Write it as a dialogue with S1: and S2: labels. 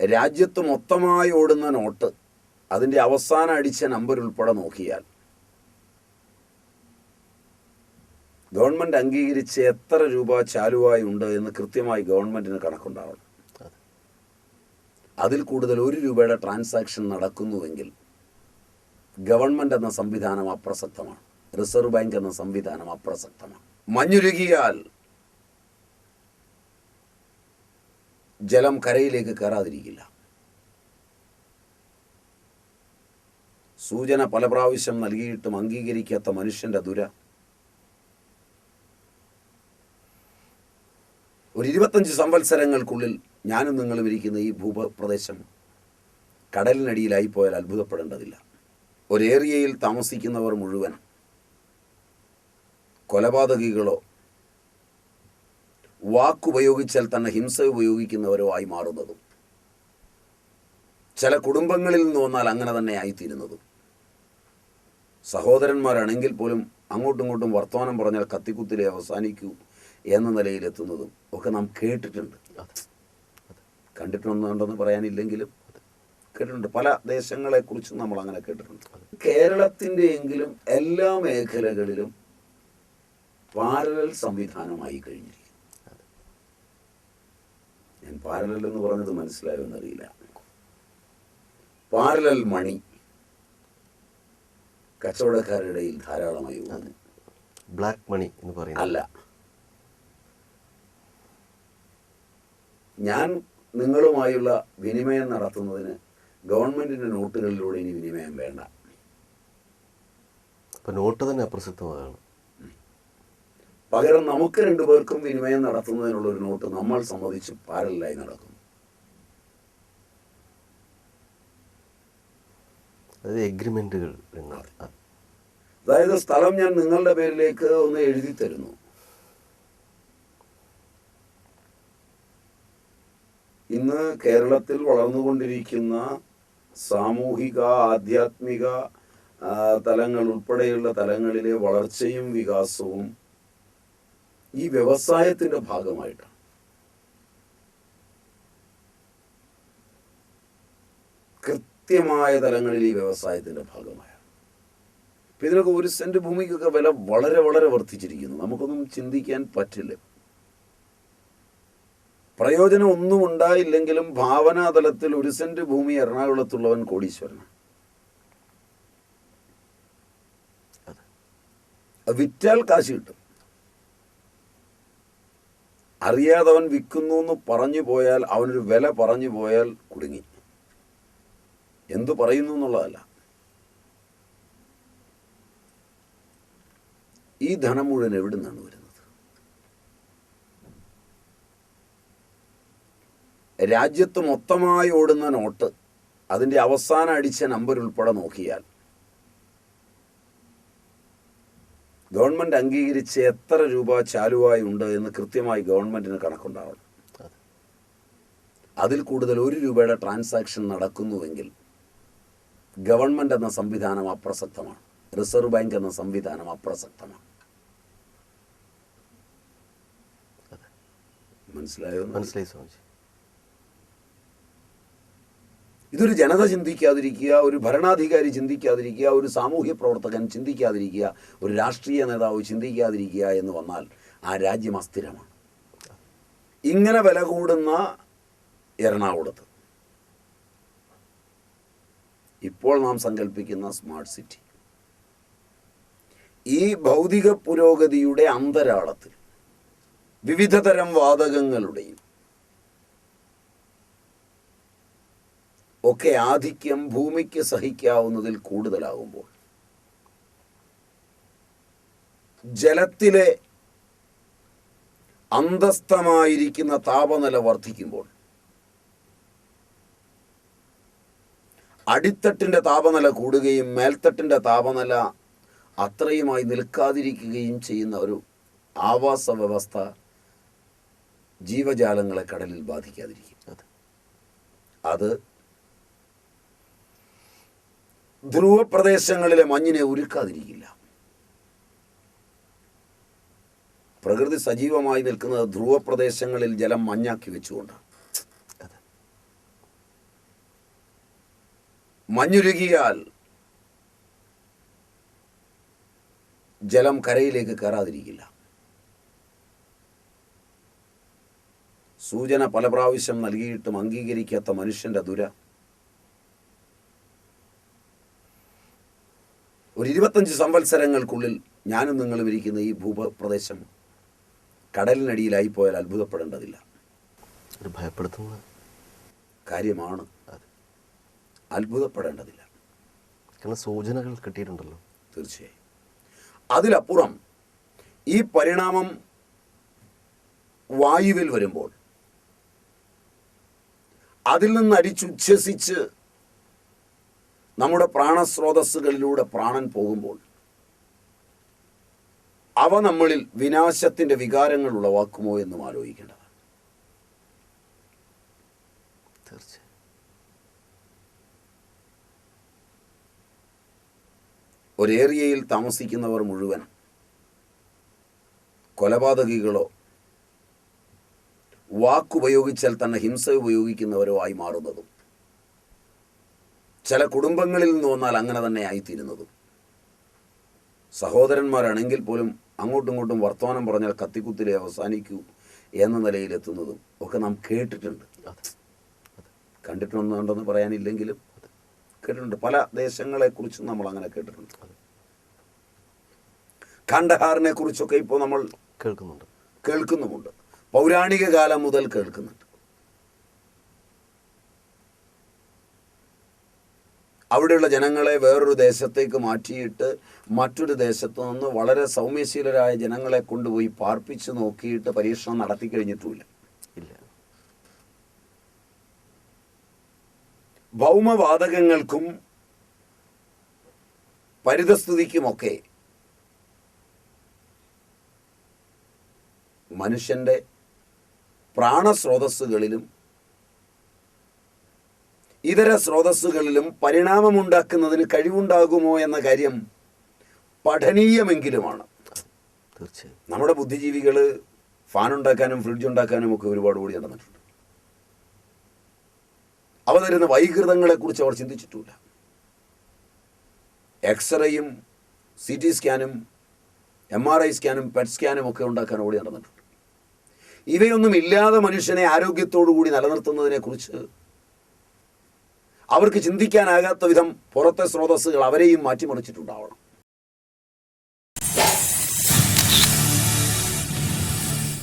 S1: രാജ്യത്ത് മൊത്തമായി ഓടുന്ന നോട്ട് അതിന്റെ അവസാനം അടിച്ച നമ്പർ ഉൾപ്പെടെ നോക്കിയാൽ ഗവൺമെന്റ് അംഗീകരിച്ച് എത്ര രൂപ ചാലുവായി ഉണ്ട് എന്ന് കൃത്യമായി ഗവൺമെന്റിന് കണക്കുണ്ടാവണം. അതിൽ കൂടുതൽ ഒരു രൂപയുടെ ട്രാൻസാക്ഷൻ നടക്കുന്നുവെങ്കിൽ ഗവൺമെന്റ് എന്ന സംവിധാനം അപ്രസക്തമാണ്. റിസർവ് ബാങ്ക് എന്ന സംവിധാനം അപ്രസക്തമാണ്. മഞ്ഞുരുകിയാൽ ജലം കരയിലേക്ക് കയറാതിരിക്കില്ല. സൂചന പല പ്രാവശ്യം നൽകിയിട്ടും അംഗീകരിക്കാത്ത മനുഷ്യന്റെ ദുര. ഒരു ഇരുപത്തഞ്ച് സംവത്സരങ്ങൾക്കുള്ളിൽ ഞാനും നിങ്ങളും ഇരിക്കുന്ന ഈ ഭൂപ്രദേശം കടലിനടിയിലായി പോയാൽ അത്ഭുതപ്പെടേണ്ടതില്ല. ഒരേറിയയിൽ താമസിക്കുന്നവർ മുഴുവൻ കൊലപാതകികളോ വാക്കുപയോഗിച്ചാൽ തന്നെ ഹിംസ ഉപയോഗിക്കുന്നവരോ ആയി മാറുന്നതും. ചില കുടുംബങ്ങളിൽ നിന്ന് വന്നാൽ അങ്ങനെ തന്നെ ആയിത്തീരുന്നതും. സഹോദരന്മാരാണെങ്കിൽ പോലും അങ്ങോട്ടും ഇങ്ങോട്ടും വർത്തമാനം പറഞ്ഞാൽ കത്തിക്കുത്തിലെ അവസാനിക്കൂ എന്ന നിലയിലെത്തുന്നതും ഒക്കെ നാം കേട്ടിട്ടുണ്ട്. കണ്ടിട്ടുണ്ടെന്ന് പറയാനില്ലെങ്കിലും കേട്ടിട്ടുണ്ട്. പല ദേശങ്ങളെക്കുറിച്ചും നമ്മൾ അങ്ങനെ കേട്ടിട്ടുണ്ട്. കേരളത്തിന്റെ എങ്കിലും എല്ലാ മേഖലകളിലും പാരലൽ സംവിധാനമായി കഴിഞ്ഞിരിക്കുന്നു. ഞാൻ പാരലൽ എന്ന് പറഞ്ഞത് മനസ്സിലായോ എന്നറിയില്ല പാരലൽ മണി കച്ചവടക്കാരുടെ ഇടയിൽ ധാരാളമായി.
S2: ബ്ലാക്ക് മണി എന്ന് പറയുന്നത്.
S1: അല്ല. ഞാൻ നിങ്ങളുമായുള്ള വിനിമയം നടത്തുന്നതിന് ഗവൺമെന്റിന്റെ നോട്ടുകളിലൂടെ ഇനി വിനിമയം വേണ്ട.
S2: അപ്പൊ നോട്ട് തന്നെ അപ്രസക്തമാണ്
S1: പകരം നമുക്ക് രണ്ടുപേർക്കും വിനിമയം നടത്തുന്നതിനുള്ള ഒരു നോട്ട് നമ്മൾ സമ്മതിച്ച് പാരലായി നടക്കുന്നു.
S2: അതായത് എഗ്രിമെന്റുകൾ
S1: അതായത് സ്ഥലം ഞാൻ നിങ്ങളുടെ പേരിലേക്ക് ഒന്ന് എഴുതി തരുന്നു. ഇന്ന് കേരളത്തിൽ വളർന്നുകൊണ്ടിരിക്കുന്ന സാമൂഹിക ആധ്യാത്മിക തലങ്ങൾ ഉൾപ്പെടെയുള്ള തലങ്ങളിലെ വളർച്ചയും വികാസവും ഈ വ്യവസായത്തിന്റെ ഭാഗമായിട്ടാണ്. കൃത്യമായ തലങ്ങളിൽ ഈ വ്യവസായത്തിന്റെ ഭാഗമായാണ്. ഇപ്പം ഇതിനൊക്കെ ഒരു സെന്റ് ഭൂമിക്കൊക്കെ വില വളരെ വളരെ വർദ്ധിച്ചിരിക്കുന്നു. നമുക്കൊന്നും ചിന്തിക്കാൻ പറ്റില്ല. പ്രയോജനം ഒന്നും ഉണ്ടായില്ലെങ്കിലും ഭാവനാതലത്തിൽ ഒരു സെന്റ് ഭൂമി എറണാകുളത്തുള്ളവൻ കോടീശ്വരനാണ്. വിറ്റാൽ കാശ് കിട്ടും. അറിയാതെ അവൻ വിൽക്കുന്നു എന്ന് പറഞ്ഞു പോയാൽ അവനൊരു വില പറഞ്ഞു പോയാൽ കുടുങ്ങി. എന്തു പറയുന്നു എന്നുള്ളതല്ല. ഈ ധനം മുഴുവൻ എവിടെ നിന്നാണ് വരുന്നത്? രാജ്യത്ത് മൊത്തമായി ഓടുന്ന നോട്ട് അതിന്റെ അവസാന അടിച്ച നമ്പർ ഉൾപ്പെടെ നോക്കിയാൽ ഗവൺമെന്റ് അംഗീകരിച്ച് എത്ര രൂപ ചാലുവായി ഉണ്ട് എന്ന് കൃത്യമായി ഗവൺമെന്റിന് കണക്കുണ്ടാവണം. അതിൽ കൂടുതൽ ഒരു രൂപയുടെ ട്രാൻസാക്ഷൻ നടക്കുന്നുവെങ്കിൽ ഗവൺമെന്റ് എന്ന സംവിധാനം അപ്രസക്തമാണ്. റിസർവ് ബാങ്ക് എന്ന സംവിധാനം അപ്രസക്തമാണ്. മനസ്സിലായോ?
S2: മനസ്സിലായി സ്വാമിജി.
S1: ഇതൊരു ജനത ചിന്തിക്കാതിരിക്കുക ഒരു ഭരണാധികാരി ചിന്തിക്കാതിരിക്കുക ഒരു സാമൂഹ്യ പ്രവർത്തകൻ ചിന്തിക്കാതിരിക്കുക ഒരു രാഷ്ട്രീയ നേതാവ് ചിന്തിക്കാതിരിക്കുക എന്ന് വന്നാൽ ആ രാജ്യം അസ്ഥിരമാണ്. ഇങ്ങനെ വില കൂടുന്ന എറണാകുളത്ത്. ഇപ്പോൾ നാം സങ്കല്പിക്കുന്ന സ്മാർട്ട് സിറ്റി. ഈ ഭൗതിക പുരോഗതിയുടെ അന്തരാളത്തിൽ വിവിധതരം വാതകങ്ങളുടെയും ഒക്കെ ആധിക്യം ഭൂമിക്ക് സഹിക്കാവുന്നതിൽ കൂടുതലാകുമ്പോൾ ജലത്തിലെ അന്തസ്ഥമായിരിക്കുന്ന താപനില വർദ്ധിക്കുമ്പോൾ അടിത്തട്ടിന്റെ താപനില കൂടുകയും മേൽത്തട്ടിന്റെ താപനില അത്രയുമായി നിൽക്കാതിരിക്കുകയും ചെയ്യുന്ന ഒരു ആവാസ വ്യവസ്ഥ ജീവജാലങ്ങളെ കടലിൽ ബാധിക്കാതിരിക്കും.
S2: അതെ
S1: അത് ധ്രുവ പ്രദേശങ്ങളിലെ മഞ്ഞിനെ ഉരുക്കാതിരിക്കില്ല പ്രകൃതി സജീവമായി നിൽക്കുന്നത് ധ്രുവ പ്രദേശങ്ങളിൽ ജലം മഞ്ഞാക്കി വെച്ചുകൊണ്ടാണ്. മഞ്ഞുരുകിയാൽ ജലം കരയിലേക്ക് കയറാതിരിക്കില്ല. സൂചന പല പ്രാവശ്യം നൽകിയിട്ടും അംഗീകരിക്കാത്ത മനുഷ്യന്റെ ദുര ഒരു ഇരുപത്തഞ്ച് സംവത്സരങ്ങൾക്കുള്ളിൽ ഞാനും നിങ്ങളും ഇരിക്കുന്ന ഈ ഭൂപ്രദേശം കടലിനടിയിലായി പോയാൽ അത്ഭുതപ്പെടേണ്ടതില്ല.
S2: ഒരു ഭയപ്പെടുത്തുന്ന
S1: കാര്യമാണ്.
S2: അതെ.
S1: അത്ഭുതപ്പെടേണ്ടതില്ല.
S2: കാരണം സൂചനകൾ കിട്ടിയിട്ടുണ്ടല്ലോ.
S1: തീർച്ചയായും. അതിലപ്പുറം ഈ പരിണാമം വായുവിൽ വരുമ്പോൾ അതിൽ നിന്ന് അടിച്ചുച്ഛസിച്ച് നമ്മുടെ പ്രാണസ്രോതസ്സുകളിലൂടെ പ്രാണൻ പോകുമ്പോൾ അവ നമ്മളിൽ വിനാശത്തിന്റെ വികാരങ്ങൾ ഉളവാക്കുമോ എന്നും ആലോചിക്കേണ്ടതാണ്.
S2: തീർച്ചയായും.
S1: ഒരേറിയയിൽ താമസിക്കുന്നവർ മുഴുവൻ കൊലപാതകികളോ വാക്കുപയോഗിച്ചാൽ തന്നെ ഹിംസ ഉപയോഗിക്കുന്നവരോ ആയി മാറുന്നതും ചില കുടുംബങ്ങളിൽ നിന്ന് വന്നാൽ അങ്ങനെ തന്നെ ആയിത്തീരുന്നതും. സഹോദരന്മാരാണെങ്കിൽ പോലും അങ്ങോട്ടും ഇങ്ങോട്ടും വർത്തമാനം പറഞ്ഞാൽ കത്തിക്കുത്തിലെ അവസാനിക്കൂ എന്ന നിലയിലെത്തുന്നതും ഒക്കെ നാം കേട്ടിട്ടുണ്ട്. കണ്ടിട്ടുണ്ടെന്ന് പറയാനില്ലെങ്കിലും കേട്ടിട്ടുണ്ട്. പല ദേശങ്ങളെക്കുറിച്ചും നമ്മൾ അങ്ങനെ കേട്ടിട്ടുണ്ട്. കണ്ടഹാറിനെ കുറിച്ചൊക്കെ ഇപ്പോൾ നമ്മൾ
S2: കേൾക്കുന്നുണ്ട്.
S1: കേൾക്കുന്നുമുണ്ട്. പൗരാണിക കാലം മുതൽ കേൾക്കുന്നുണ്ട്. അവിടെയുള്ള ജനങ്ങളെ വേറൊരു ദേശത്തേക്ക് മാറ്റിയിട്ട് മറ്റൊരു ദേശത്തു നിന്ന് വളരെ സൗമ്യശീലരായ ജനങ്ങളെ കൊണ്ടുപോയി പാർപ്പിച്ച് നോക്കിയിട്ട് പരീക്ഷണം നടത്തി കഴിഞ്ഞിട്ടുമില്ല.
S2: ഇല്ല.
S1: ഭൗമവാതകങ്ങൾക്കും പരിതസ്ഥിതിക്കുമൊക്കെ മനുഷ്യന്റെ പ്രാണസ്രോതസ്സുകളിലും ഇതര സ്രോതസ്സുകളിലും പരിണാമമുണ്ടാക്കുന്നതിന് കഴിവുണ്ടാകുമോ എന്ന കാര്യം പഠനീയമെങ്കിലുമാണ്
S2: തീർച്ചയായും.
S1: നമ്മുടെ ബുദ്ധിജീവികൾ ഫാൻ ഉണ്ടാക്കാനും ഫ്രിഡ്ജ് ഉണ്ടാക്കാനും ഒക്കെ ഒരുപാട് കൂടി നടന്നിട്ടുണ്ട്. അവ തരുന്ന വൈകൃതങ്ങളെക്കുറിച്ച് അവർ ചിന്തിച്ചിട്ടില്ല എക്സ്റേയും സി ടി സ്കാനും എം ആർ ഐ സ്കാനും പെറ്റ് സ്കാനും ഒക്കെ ഉണ്ടാക്കാൻ ഓടി നടന്നിട്ടുണ്ട്. ഇവയൊന്നും ഇല്ലാതെ മനുഷ്യനെ ആരോഗ്യത്തോടു കൂടി നിലനിർത്തുന്നതിനെ കുറിച്ച് അവർക്ക് ചിന്തിക്കാനാകാത്ത വിധം പുറത്തെ സ്രോതസ്സുകൾ അവരെയും മാറ്റിമറിച്ചിട്ടുണ്ടാവണം.